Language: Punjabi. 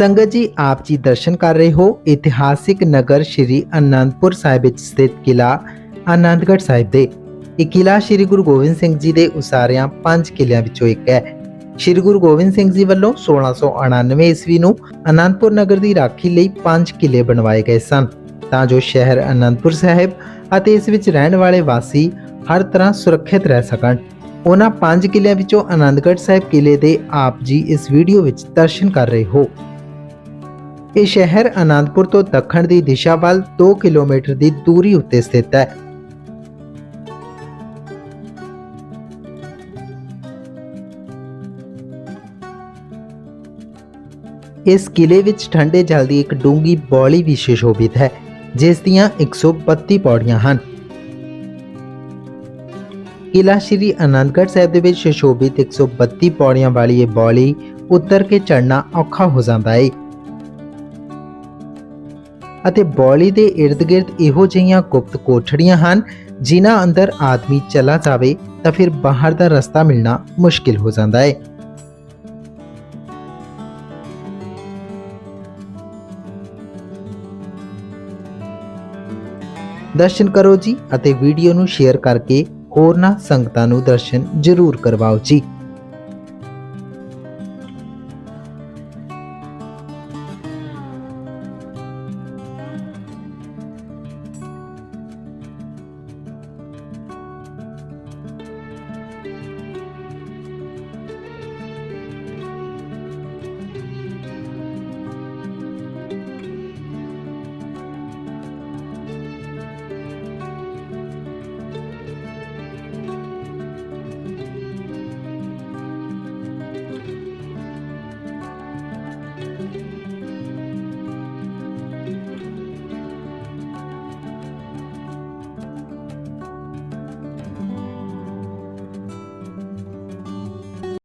ਸੰਗਤ ਜੀ, ਆਪ ਜੀ ਦਰਸ਼ਨ ਕਰ ਰਹੇ ਹੋ ਇਤਿਹਾਸਿਕ ਨਗਰ ਸ਼੍ਰੀ ਅਨੰਦਪੁਰ ਸਾਹਿਬ ਵਿੱਚ ਸਥਿਤ ਕਿਲਾ ਆਨੰਦਗੜ੍ਹ ਸਾਹਿਬ ਦੇ। ਇਹ ਕਿਲਾ ਸ਼੍ਰੀ ਗੁਰੂ ਗੋਬਿੰਦ ਸਿੰਘ ਜੀ ਦੇ ਉਸਾਰਿਆਂ ਪੰਜ ਕਿਲਿਆਂ ਵਿੱਚੋਂ ਇੱਕ ਹੈ। ਸ਼੍ਰੀ ਗੁਰੂ ਗੋਬਿੰਦ ਸਿੰਘ ਜੀ ਵੱਲੋਂ 1699 ਈਸਵੀ ਨੂੰ ਅਨੰਦਪੁਰ ਨਗਰ ਦੀ ਰਾਖੀ ਲਈ ਪੰਜ ਕਿਲੇ ਬਣਵਾਏ ਗਏ ਸਨ। ਤਾਂ ਜੋ ਸ਼ਹਿਰ ਅਨੰਦਪੁਰ ਸਾਹਿਬ ਅਤੇ ਇਸ ਵਿੱਚ ਰਹਿਣ ਵਾਲੇ ਵਾਸੀ ਹਰ ਤਰ੍ਹਾਂ ਸੁਰੱਖਿਅਤ ਰਹਿ ਸਕਣ। ਉਹਨਾਂ ਪੰਜ ਕਿਲਿਆਂ ਵਿੱਚੋਂ ਆਨੰਦਗੜ੍ਹ ਸਾਹਿਬ ਕਿਲੇ ਦੇ ਆਪ ਜੀ ਇਸ ਵੀਡੀਓ ਵਿੱਚ ਦਰਸ਼ਨ ਕਰ ਰਹੇ ਹੋ। ਇਹ ਸ਼ਹਿਰ ਆਨੰਦਪੁਰ ਤੋਂ ਦੱਖਣ ਦੀ ਦਿਸ਼ਾ ਵੱਲ 2 ਕਿਲੋਮੀਟਰ ਦੀ ਦੂਰੀ ਉੱਤੇ ਸਥਿਤ ਹੈ। ਇਸ ਕਿਲੇ ਵਿੱਚ ਠੰਡੇ ਜਲ ਦੀ ਇੱਕ ਡੂੰਗੀ ਬੌਲੀ ਵੀ ਸੁਸ਼ੋਭਿਤ ਹੈ, ਜਿਸ ਦੀਆਂ 132 ਪੌੜੀਆਂ ਹਨ। ਕਿਲਾ ਸ਼੍ਰੀ ਅਨੰਦਗੜ੍ਹ ਸਾਹਿਬ ਦੇ ਵਿੱਚ ਸੁਸ਼ੋਭਿਤ 132 ਪੌੜੀਆਂ ਵਾਲੀ ਇਹ ਬੌਲੀ ਉੱਤਰ ਕੇ ਚੜ੍ਹਨਾ ਔਖਾ ਹੋ ਜਾਂਦਾ ਹੈ ਅਤੇ ਬੌਲੀ ਦੇ ird-gird ਇਹੋ ਜਿਹੀਆਂ ਗੁਪਤ ਕੋਠੜੀਆਂ ਹਨ, ਜਿਨ੍ਹਾਂ ਅੰਦਰ ਆਦਮੀ ਚਲਾ ਜਾਵੇ ਤਾਂ ਫਿਰ ਬਾਹਰ ਦਾ ਰਸਤਾ ਮਿਲਣਾ ਮੁਸ਼ਕਿਲ ਹੋ ਜਾਂਦਾ ਹੈ ਦਰਸ਼ਨ ਕਰੋ ਜੀ ਅਤੇ ਵੀਡੀਓ ਨੂੰ ਸ਼ੇਅਰ ਕਰਕੇ ਹੋਰਨਾਂ ਸੰਗਤਾਂ ਨੂੰ ਦਰਸ਼ਨ ਜ਼ਰੂਰ ਕਰਵਾਓ ਜੀ।